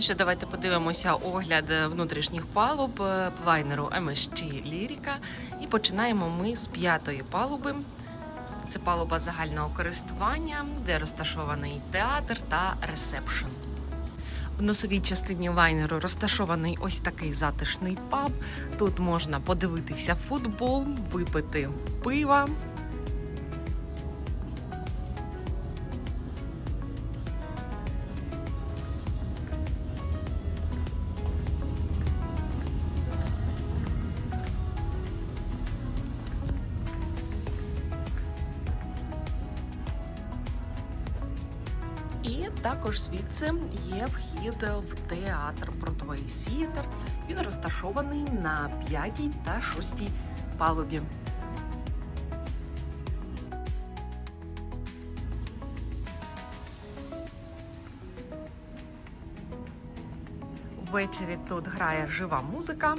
Ну що, давайте подивимося огляд внутрішніх палуб е, лайнеру MSG Ліріка. І починаємо ми з п'ятої палуби. Це палуба загального користування, де розташований театр та ресепшн. В носовій частині лайнеру розташований ось такий затишний паб. Тут можна подивитися футбол, випити пива. Також звідси є вхід в театр Бродвей Сієтер. Він розташований на п'ятій та шостій палубі. Ввечері тут грає жива музика.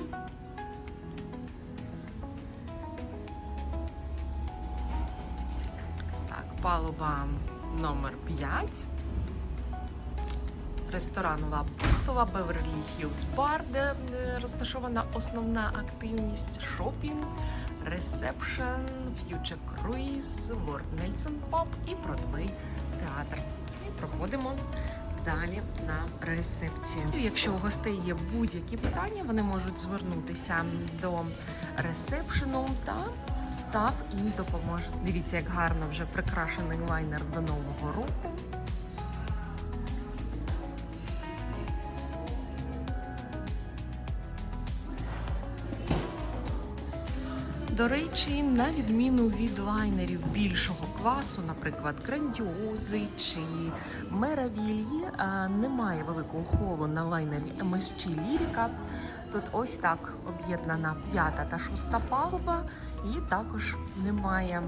Так, палуба номер 5. Ресторан Ла Бусова, Беверлі Хілз Бар, де е, розташована основна активність, шопінг, ресепшн, ф'ючер круїз, Лорд Нельсон Поп і Бродвей театр. І проходимо далі на ресепцію. Якщо у гостей є будь-які питання, вони можуть звернутися до ресепшену та став їм допоможе. Дивіться, як гарно вже прикрашений лайнер до нового року. До речі, на відміну від лайнерів більшого класу, наприклад, грандіози чи меравільї, немає великого холу на лайнері MSG Ліріка. Тут ось так об'єднана п'ята та шоста палуба, і також немає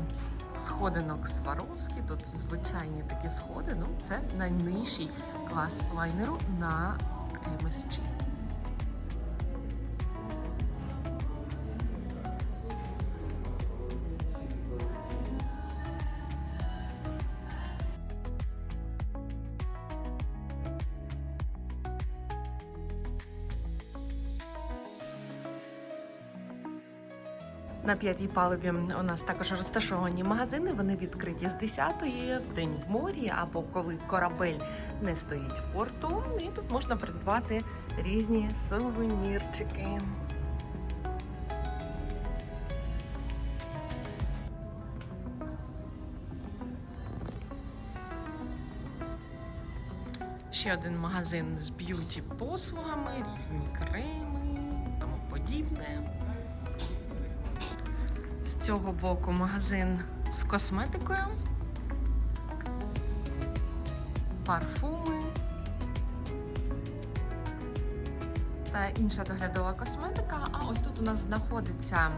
сходинок Сваровські. Тут звичайні такі сходи. Ну, це найнижчий клас лайнеру на MSG. На п'ятій палубі у нас також розташовані магазини. Вони відкриті з 10-ї в день в морі або коли корабель не стоїть в порту. І тут можна придбати різні сувенірчики. Ще один магазин з б'юті послугами, різні креми, тому подібне. З цього боку магазин з косметикою, парфуми та інша доглядова косметика. А ось тут у нас знаходиться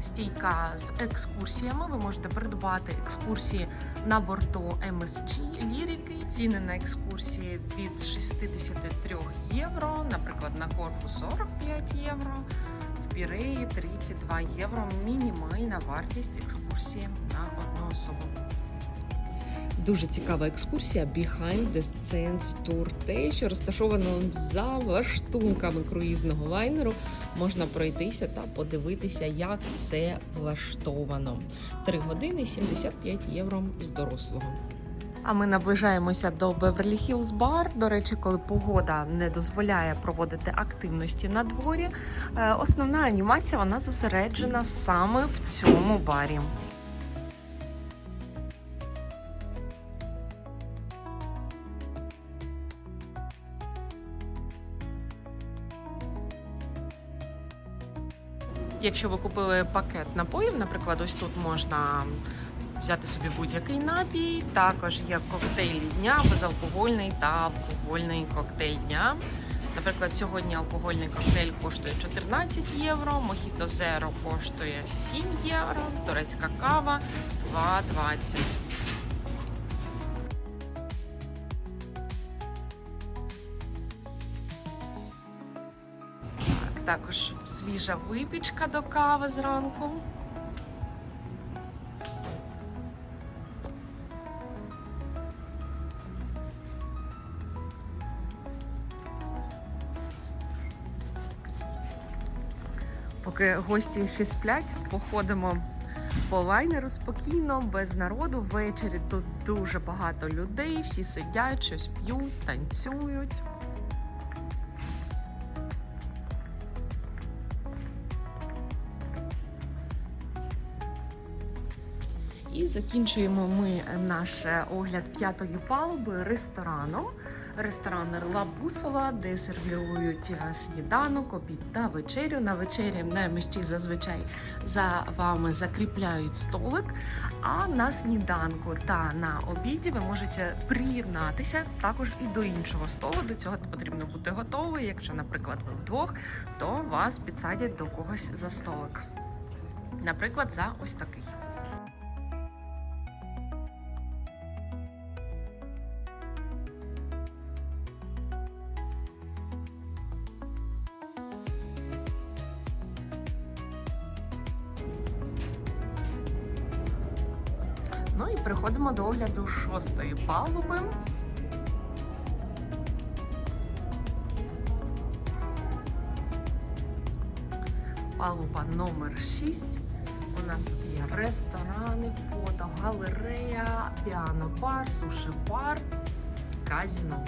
стійка з екскурсіями. Ви можете придбати екскурсії на борту MSG лірики. Ціни на екскурсії від 63 євро, наприклад, на корпус 45 євро. Піреї 32 євро мінімальна вартість екскурсії на одну особу. Дуже цікава екскурсія Behind the Scenes Tour. Те, що розташовано за влаштунками круїзного лайнеру, можна пройтися та подивитися, як все влаштовано. 3 години 75 євро з дорослого. А ми наближаємося до Беверлі Хілз Бар. До речі, коли погода не дозволяє проводити активності на дворі, е, основна анімація вона зосереджена саме в цьому барі. Якщо ви купили пакет напоїв, наприклад, ось тут можна взяти собі будь-який напій. Також є коктейль дня, безалкогольний та алкогольний коктейль дня. Наприклад, сьогодні алкогольний коктейль коштує 14 євро, мохіто зеро коштує 7 євро, турецька кава 2,20. Також свіжа випічка до кави зранку. Поки гості ще сплять, походимо по лайнеру спокійно, без народу. Ввечері тут дуже багато людей, всі сидять, щось п'ють, танцюють. І закінчуємо ми наш огляд п'ятої палуби рестораном. Ресторан Ла Бусола, де сервірують е, сніданок, обід та вечерю. На вечері наймищі зазвичай за вами закріпляють столик. А на сніданку та на обіді ви можете приєднатися також і до іншого столу. До цього потрібно бути готовий. Якщо, наприклад, ви вдвох, то вас підсадять до когось за столик. Наприклад, за ось такий. Ну і переходимо до огляду шостої палуби. Палуба номер 6. У нас тут є ресторани, фото, галерея, піано-бар, суші-бар, казіно.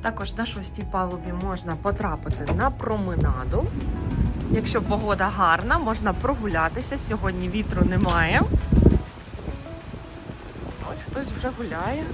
Також на шостій палубі можна потрапити на променаду. Якщо погода гарна, можна прогулятися. Сьогодні вітру немає. Ось хтось вже гуляє.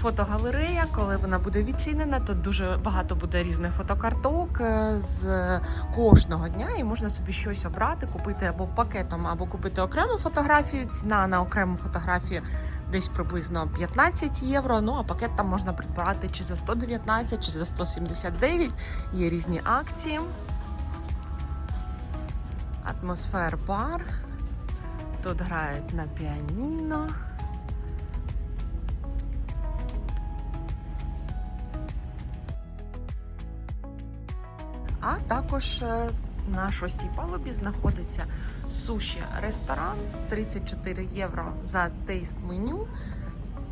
Фотогалерея, коли вона буде відчинена, то дуже багато буде різних фотокарток е, з кожного дня, і можна собі щось обрати, купити або пакетом, або купити окрему фотографію. Ціна на окрему фотографію десь приблизно 15 євро. Ну а пакет там можна придбати чи за 119, чи за 179. Є різні акції. Атмосфер бар. Тут грають на піаніно. А також е, на шостій палубі знаходиться суші ресторан 34 євро за тейст меню.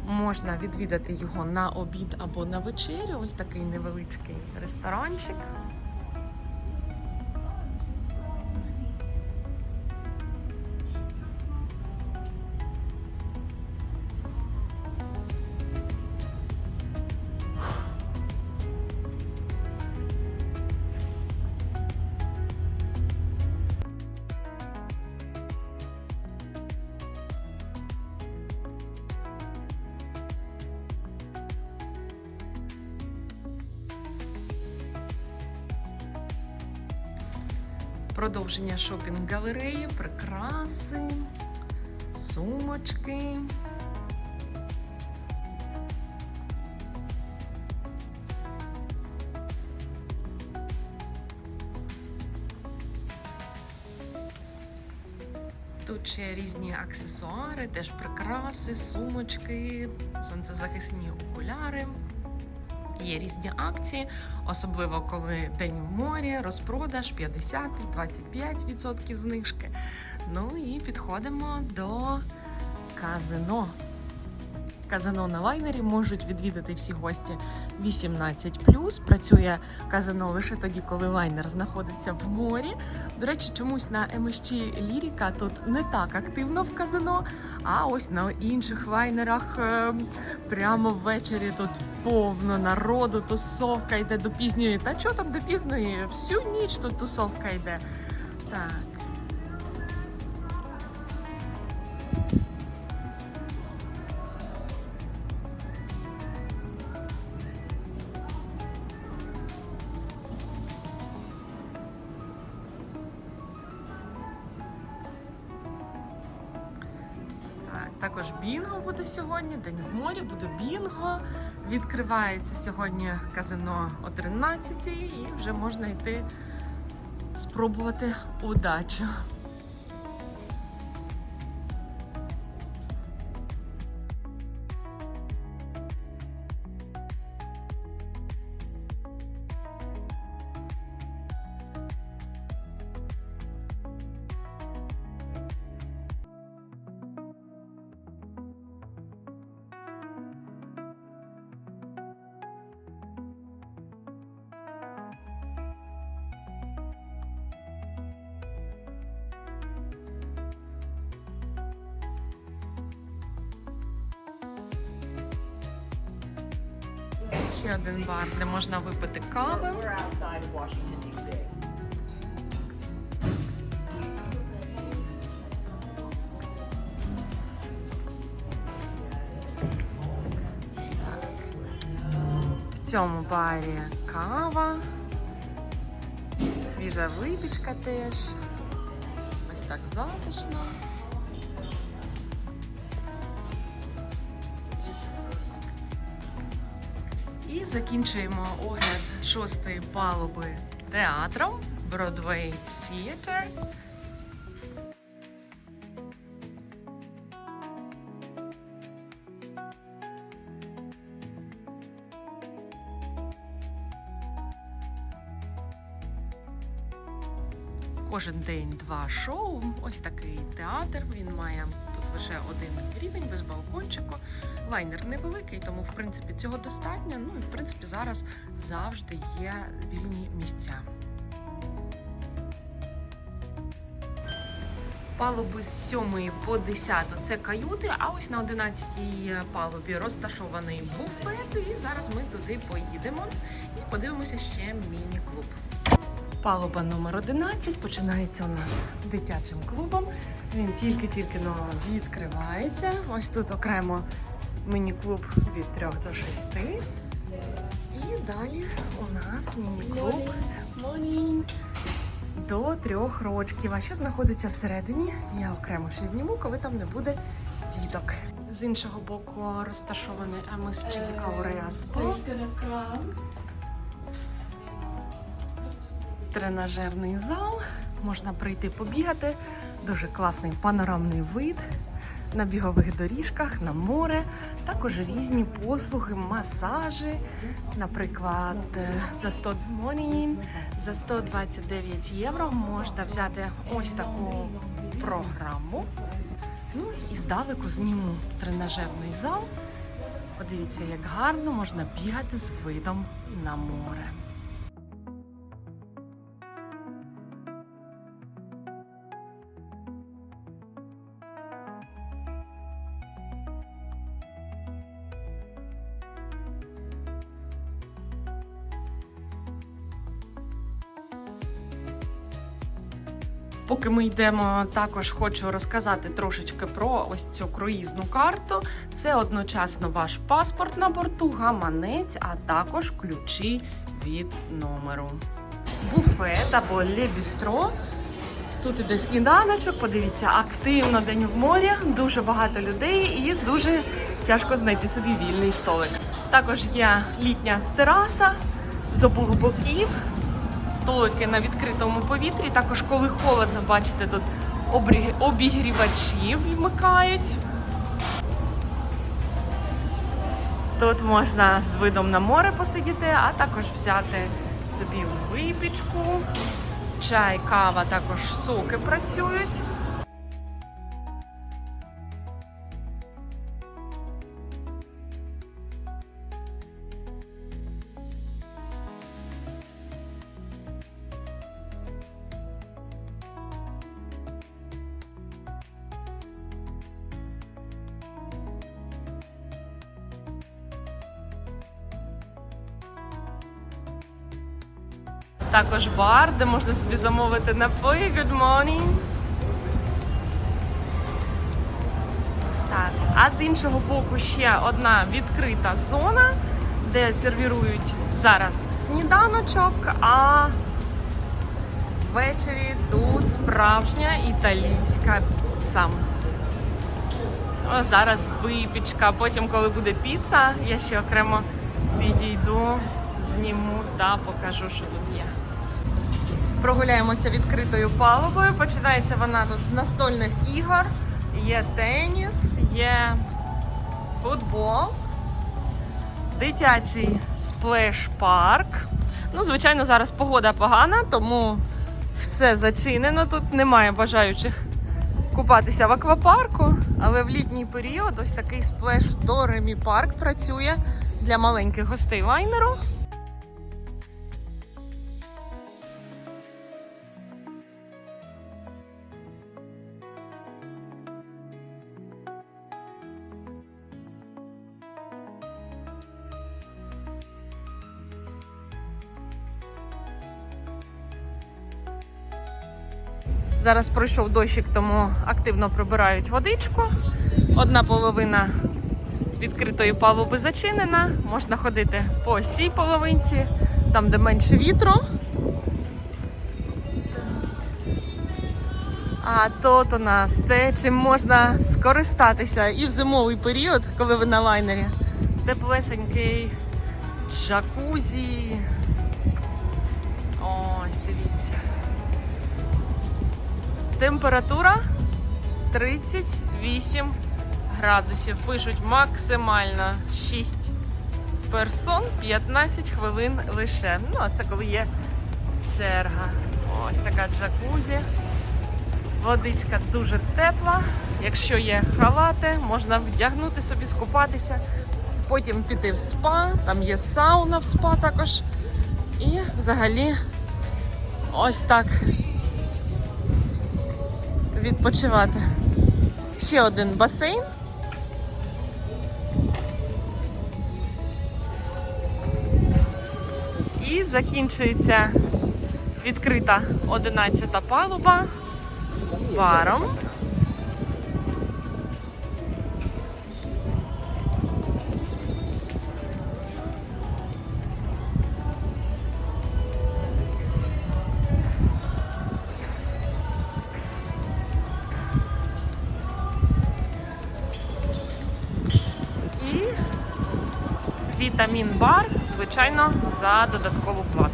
Можна відвідати його на обід або на вечерю. Ось такий невеличкий ресторанчик. Продовження шопінг-галереї, прикраси, сумочки. Тут ще різні аксесуари, теж прикраси, сумочки, сонцезахисні окуляри. Є різні акції, особливо коли день в морі, розпродаж 50-25% знижки. Ну і підходимо до казино. Казино на лайнері можуть відвідати всі гості 18+. Працює казино лише тоді, коли лайнер знаходиться в морі. До речі, чомусь на МСЧ Ліріка тут не так активно в казино, а ось на інших лайнерах е, прямо ввечері тут повно народу, тусовка йде до пізньої. Та що там до пізньої? Всю ніч тут тусовка йде. Так. Сьогодні, день в морі, буде бінго. Відкривається сьогодні казино о 13 і вже можна йти спробувати удачу. Можна випити кави. В цьому барі кава, свіжа випічка теж. Ось так затишно. Закінчуємо огляд шостої палуби театром Broadway Theatre. Кожен день два шоу. Ось такий театр. Він має лише один рівень без балкончику. Лайнер невеликий, тому в принципі цього достатньо. Ну і в принципі зараз завжди є вільні місця. Палуби з 7 по 10 це каюти, а ось на 11 палубі розташований буфет. І зараз ми туди поїдемо і подивимося ще міні-клуб. Палуба номер 11 починається у нас дитячим клубом. Він тільки-тільки но відкривається. Ось тут окремо міні-клуб від 3 до 6. І далі у нас міні-клуб до трьох рочків. А що знаходиться всередині? Я окремо ще зніму, коли там не буде діток. З іншого боку розташований MSG Aurea Spa. Тренажерний зал. Можна прийти побігати. Дуже класний панорамний вид на бігових доріжках, на море. Також різні послуги, масажі. Наприклад, е, за 100 money, за 129 євро можна взяти ось таку програму. Ну і здалеку зніму тренажерний зал. Подивіться, як гарно можна бігати з видом на море. Поки ми йдемо, також хочу розказати трошечки про ось цю круїзну карту. Це одночасно ваш паспорт на борту, гаманець, а також ключі від номеру. Буфет або лебістро. Тут іде сніданочок, подивіться, активно день в морі, дуже багато людей і дуже тяжко знайти собі вільний столик. Також є літня тераса з обох боків столики на відкритому повітрі. Також, коли холодно, бачите, тут обігрівачі вмикають. Тут можна з видом на море посидіти, а також взяти собі випічку, чай, кава, також соки працюють. Також бар, де можна собі замовити напої. Good morning. Так, а з іншого боку ще одна відкрита зона, де сервірують зараз сніданочок, а ввечері тут справжня італійська піца. О, зараз випічка. Потім, коли буде піца, я ще окремо підійду, зніму та покажу, що тут є. Прогуляємося відкритою палубою. Починається вона тут з настольних ігор. Є теніс, є футбол, дитячий сплеш-парк. Ну, звичайно, зараз погода погана, тому все зачинено. Тут немає бажаючих купатися в аквапарку. Але в літній період ось такий сплеш до парк працює для маленьких гостей лайнеру. Зараз пройшов дощик, тому активно прибирають водичку. Одна половина відкритої палуби зачинена. Можна ходити по ось цій половинці, там, де менше вітру. А тут у нас те, чим можна скористатися і в зимовий період, коли ви на лайнері. Теплесенький джакузі. Температура 38 градусів. Пишуть максимально 6 персон, 15 хвилин лише. Ну, а це коли є черга. Ось така джакузі. Водичка дуже тепла. Якщо є халати, можна вдягнути собі, скупатися. Потім піти в спа, там є сауна в спа також. І взагалі ось так відпочивати. Ще один басейн. І закінчується відкрита 11 палуба баром. Вітамін бар, звичайно, за додаткову плату.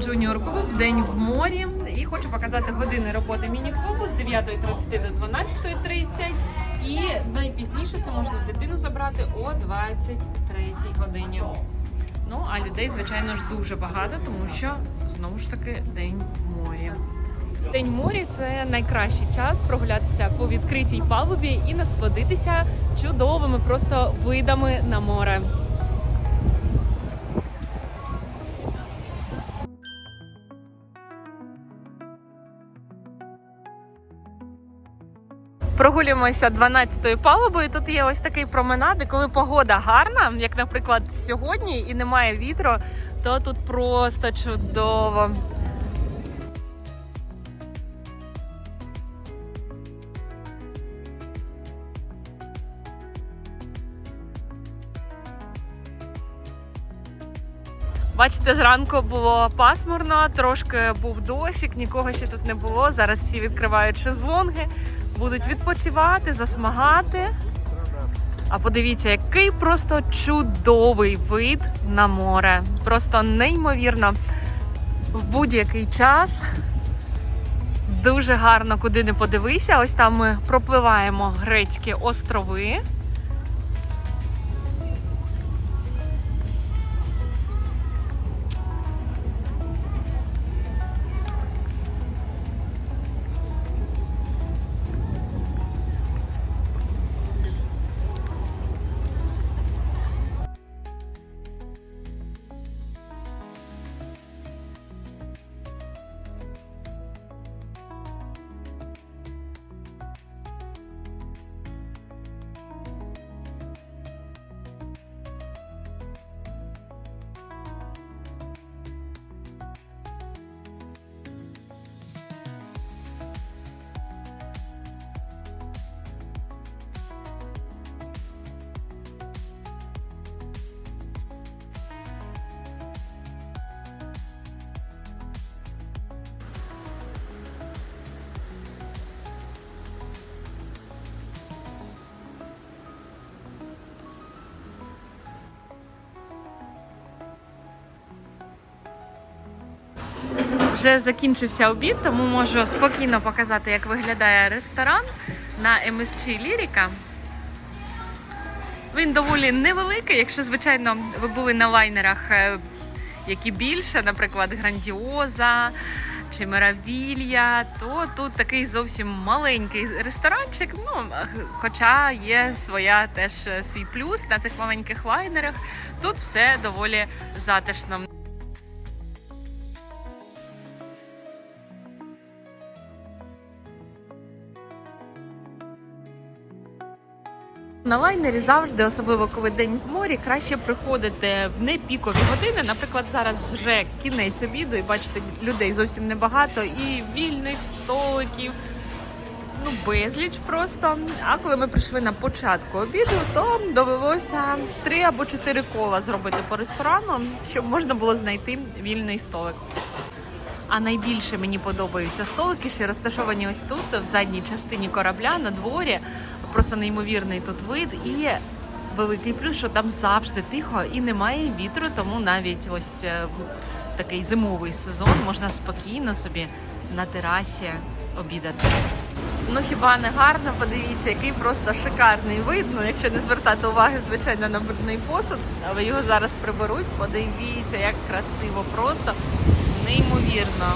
Джуніор клуб, день в морі. І хочу показати години роботи міні-клубу з 9.30 до 12.30. І найпізніше це можна дитину забрати о 23 годині. Ну, а людей, звичайно ж, дуже багато, тому що знову ж таки день в морі. День морі це найкращий час прогулятися по відкритій палубі і насолодитися чудовими просто видами на море. Прогулюємося 12-ю палубою. Тут є ось такий променад, і коли погода гарна, як, наприклад, сьогодні, і немає вітру, то тут просто чудово. Бачите, зранку було пасмурно, трошки був дощик, нікого ще тут не було. Зараз всі відкривають шезлонги, будуть відпочивати, засмагати. А подивіться, який просто чудовий вид на море. Просто неймовірно. В будь-який час. Дуже гарно, куди не подивися. Ось там ми пропливаємо грецькі острови. Вже закінчився обід, тому можу спокійно показати, як виглядає ресторан на MSG Ліріка. Він доволі невеликий, якщо, звичайно, ви були на лайнерах, е, які більше, наприклад, Грандіоза чи Меравілья, то тут такий зовсім маленький ресторанчик. Ну, хоча є своя теж е, свій плюс на цих маленьких лайнерах. Тут все доволі затишно. На лайнері завжди, особливо коли день в морі, краще приходити в непікові години. Наприклад, зараз вже кінець обіду, і бачите, людей зовсім небагато, і вільних столиків. Ну, безліч просто. А коли ми прийшли на початку обіду, то довелося три або чотири кола зробити по ресторану, щоб можна було знайти вільний столик. А найбільше мені подобаються столики, що розташовані ось тут, в задній частині корабля, на дворі. Просто неймовірний тут вид і великий плюс, що там завжди тихо і немає вітру, тому навіть ось е, такий зимовий сезон можна спокійно собі на терасі обідати. Ну хіба не гарно? Подивіться, який просто шикарний вид. Ну, якщо не звертати уваги, звичайно, на брудний посуд, але його зараз приберуть. Подивіться, як красиво, просто неймовірно.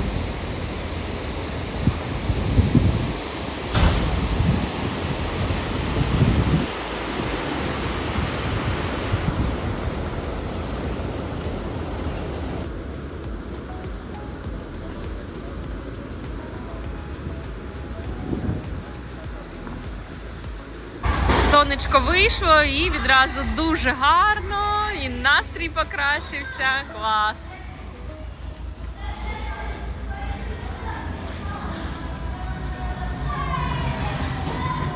Сонечко вийшло і відразу дуже гарно, і настрій покращився. Клас.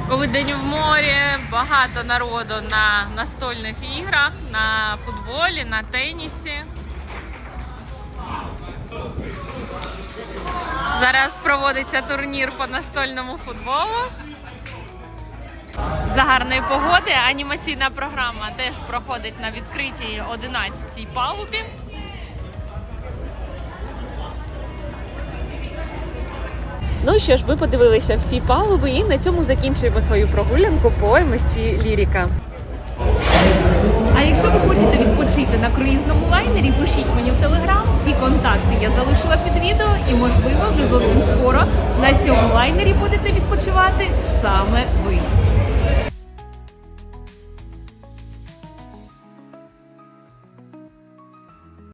Коли день в морі, багато народу на настольних іграх, на футболі, на тенісі. Зараз проводиться турнір по настольному футболу. За гарної погоди анімаційна програма теж проходить на відкритій 11-й палубі. Ну що ж, ми подивилися всі палуби і на цьому закінчуємо свою прогулянку по МСЧ Ліріка. А якщо ви хочете відпочити на круїзному лайнері, пишіть мені в телеграм. Всі контакти я залишила під відео, і можливо вже зовсім скоро на цьому лайнері будете відпочивати саме ви.